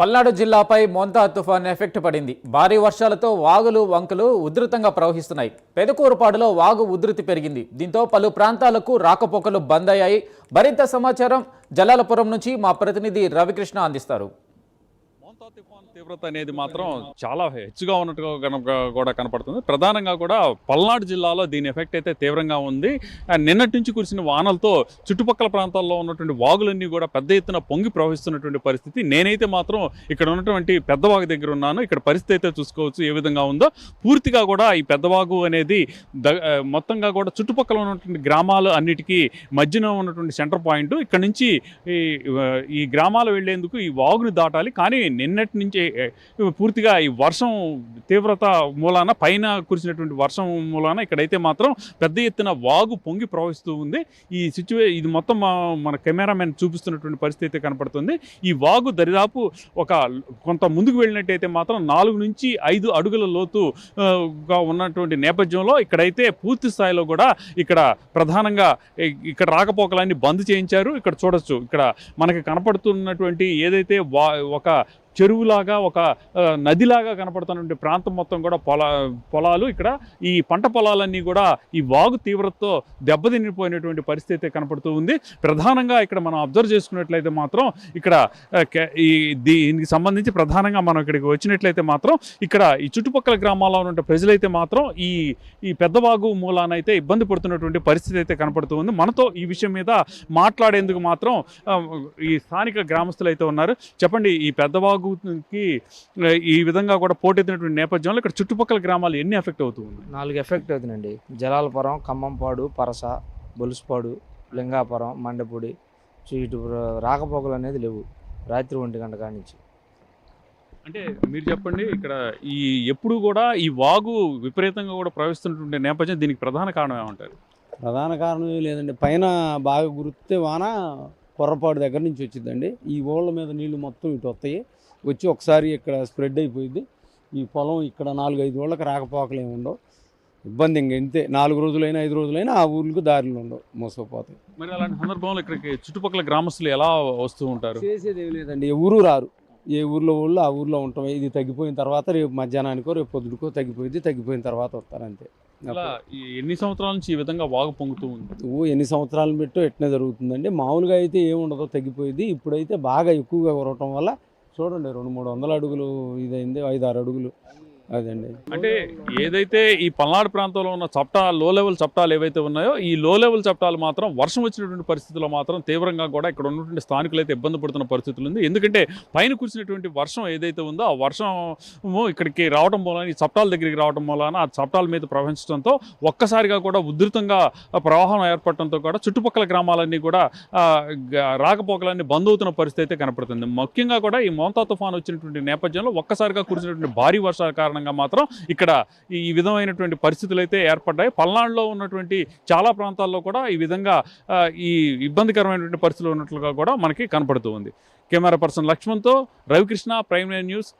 పల్నాడు జిల్లాపై మోంతా తుఫాన్ ఎఫెక్ట్ పడింది. భారీ వర్షాలతో వాగులు వంకలు ఉధృతంగా ప్రవహిస్తున్నాయి. పెదకూరుపాడులో వాగు ఉధృతి పెరిగింది. దీంతో పలు ప్రాంతాలకు రాకపోకలు బంద్ అయ్యాయి. మరింత సమాచారం జలాలపురం నుంచి మా ప్రతినిధి రవికృష్ణ అందిస్తారు. మోంతా తుఫాన్ తీవ్రత అనేది మాత్రం చాలా హెచ్చుగా ఉన్నట్టుగా కనుక కూడా కనపడుతుంది. ప్రధానంగా కూడా పల్నాడు జిల్లాలో దీని ఎఫెక్ట్ అయితే తీవ్రంగా ఉంది. నిన్నటి నుంచి కురిసిన వానలతో చుట్టుపక్కల ప్రాంతాల్లో ఉన్నటువంటి వాగులన్నీ కూడా పెద్ద ఎత్తున పొంగి ప్రవహిస్తున్నటువంటి పరిస్థితి. నేనైతే మాత్రం ఇక్కడ ఉన్నటువంటి పెద్దవాగు దగ్గర ఉన్నాను. ఇక్కడ పరిస్థితి అయితే చూసుకోవచ్చు ఏ విధంగా ఉందో. పూర్తిగా కూడా ఈ పెద్దవాగు అనేది ద మొత్తంగా కూడా చుట్టుపక్కల ఉన్నటువంటి గ్రామాలు అన్నిటికీ మధ్యన ఉన్నటువంటి సెంటర్ పాయింట్. ఇక్కడ నుంచి ఈ ఈ గ్రామాలు వెళ్ళేందుకు ఈ వాగుని దాటాలి. కానీ నిన్నటి నుంచి పూర్తిగా ఈ వర్షం తీవ్రత మూలాన పైన కురిసినటువంటి వర్షం మూలాన ఇక్కడైతే మాత్రం పెద్ద ఎత్తున వాగు పొంగి ప్రవహిస్తూ ఉంది. ఈ సిచ్యువే ఇది మొత్తం మన కెమెరామెన్ చూపిస్తున్నటువంటి పరిస్థితి అయితే కనపడుతుంది. ఈ వాగు దరిదాపు ఒక కొంత ముందుకు వెళ్ళినట్టయితే మాత్రం నాలుగు నుంచి ఐదు అడుగుల లోతుగా ఉన్నటువంటి నేపథ్యంలో ఇక్కడైతే పూర్తి స్థాయిలో కూడా ఇక్కడ ప్రధానంగా ఇక్కడ రాకపోకలన్నీ బంద్ చేయించారు. ఇక్కడ చూడొచ్చు ఇక్కడ మనకి కనపడుతున్నటువంటి ఏదైతే వా ఒక చెరువులాగా ఒక నదిలాగా కనపడుతున్నటువంటి ప్రాంతం మొత్తం కూడా పొల పొలాలు ఇక్కడ. ఈ పంట పొలాలన్నీ కూడా ఈ వాగు తీవ్రతతో దెబ్బతినిపోయినటువంటి పరిస్థితి అయితే కనపడుతూ ఉంది. ప్రధానంగా ఇక్కడ మనం అబ్జర్వ్ చేసుకున్నట్లయితే మాత్రం ఇక్కడ ఈ దీనికి సంబంధించి ప్రధానంగా మనం ఇక్కడికి వచ్చినట్లయితే మాత్రం ఇక్కడ ఈ చుట్టుపక్కల గ్రామాల్లో ఉన్న ప్రజలైతే మాత్రం ఈ ఈ పెద్దవాగు మూలానైతే ఇబ్బంది పడుతున్నటువంటి పరిస్థితి అయితే కనపడుతూ ఉంది. మనతో ఈ విషయం మీద మాట్లాడేందుకు మాత్రం ఈ స్థానిక గ్రామస్తులు అయితే ఉన్నారు. చెప్పండి ఈ పెద్దవాగు ఆ, ఈ విధంగా కూడా పోటెత్తినటువంటి నేపథ్యంలో ఇక్కడ చుట్టుపక్కల గ్రామాలు ఎన్ని ఎఫెక్ట్ అవుతూ ఉంది నాలుగు ఎఫెక్ట్ అవుతుందండి జలాలపురం ఖమ్మంపాడు పరస బొలుసుపాడు లింగాపురం మండపూడి ఇటు రాకపోకలు అనేది లేవు. రాత్రి ఒంటి గంట కాడి నుంచి అంటే మీరు చెప్పండి ఇక్కడ ఈ ఎప్పుడు కూడా ఈ వాగు విపరీతంగా కూడా ప్రవహిస్తున్నటువంటి నేపథ్యం దీనికి ప్రధాన కారణం ఏమంటారు? ప్రధాన కారణం లేదండి. పైన బాగా గురిస్తే వాన కొర్రపాడు దగ్గర నుంచి వచ్చిందండి. ఈ ఓళ్ళ మీద నీళ్ళు మొత్తం ఇటు వస్తాయి. వచ్చి ఒకసారి ఇక్కడ స్ప్రెడ్ అయిపోయింది. ఈ పొలం ఇక్కడ నాలుగు ఐదు ఓళ్ళకి రాకపోకలు ఉండవు. ఇబ్బంది ఇంక ఇంతే. నాలుగు రోజులైనా ఐదు రోజులైనా ఆ ఊర్లకు దారులు ఉండవు మోసపోతాయి. మరి అలాంటి సందర్భంలో ఇక్కడికి చుట్టుపక్కల గ్రామస్తులు ఎలా వస్తూ ఉంటారు? చేసేది లేదండి. ఊరు రారు. ఏ ఊర్లో వాళ్ళు ఆ ఊర్లో ఉంటాం. ఇది తగ్గిపోయిన తర్వాత రేపు మధ్యాహ్నానికో రేపు పొద్దుకో తగ్గిపోయింది తగ్గిపోయిన తర్వాత వస్తారు అంతే. ఇలా ఈ ఎన్ని సంవత్సరాల నుంచి ఈ విధంగా వాగు పొంగుతూ ఉంది? ఓ ఎన్ని సంవత్సరాలు పెట్టో ఎట్నే జరుగుతుందండి. మామూలుగా అయితే ఏముండదో తగ్గిపోయింది ఇప్పుడైతే బాగా ఎక్కువగా కురవటం వల్ల చూడండి రెండు మూడు వందల అడుగులు ఇదైంది ఐదు ఆరు అడుగులు. అదండి. అంటే ఏదైతే ఈ పల్నాడు ప్రాంతంలో ఉన్న చట్టా లో లెవెల్ చట్టాలు ఏవైతే ఉన్నాయో ఈ లో లెవెల్ చట్టాలు మాత్రం వర్షం వచ్చినటువంటి పరిస్థితుల్లో మాత్రం తీవ్రంగా కూడా ఇక్కడ ఉన్నటువంటి స్థానికులు అయితే ఇబ్బంది పడుతున్న పరిస్థితులు ఉంది. ఎందుకంటే పైన కురిసినటువంటి వర్షం ఏదైతే ఉందో ఆ వర్షము ఇక్కడికి రావడం మూలన ఈ చట్టాల దగ్గరికి రావడం మూలన ఆ చట్టాల మీద ప్రవహించడంతో ఒక్కసారిగా కూడా ఉధృతంగా ప్రవాహం ఏర్పడటంతో కూడా చుట్టుపక్కల గ్రామాలన్నీ కూడా రాకపోకలన్నీ బంద్ అవుతున్న పరిస్థితి అయితే కనపడుతుంది. ముఖ్యంగా కూడా ఈ మోంతా తుఫాన్ వచ్చినటువంటి నేపథ్యంలో ఒక్కసారిగా కురిసినటువంటి భారీ వర్షాల కారణంగా మాత్రం ఇక్కడ ఈ విధమైనటువంటి పరిస్థితులు అయితే ఏర్పడ్డాయి. పల్నాడులో ఉన్నటువంటి చాలా ప్రాంతాల్లో కూడా ఈ విధంగా ఈ ఇబ్బందికరమైనటువంటి పరిస్థితులు ఉన్నట్లుగా కూడా మనకి కనపడుతూ ఉంది. కెమెరా పర్సన్ లక్ష్మణ్తో రవికృష్ణ ప్రైమ్ న్యూస్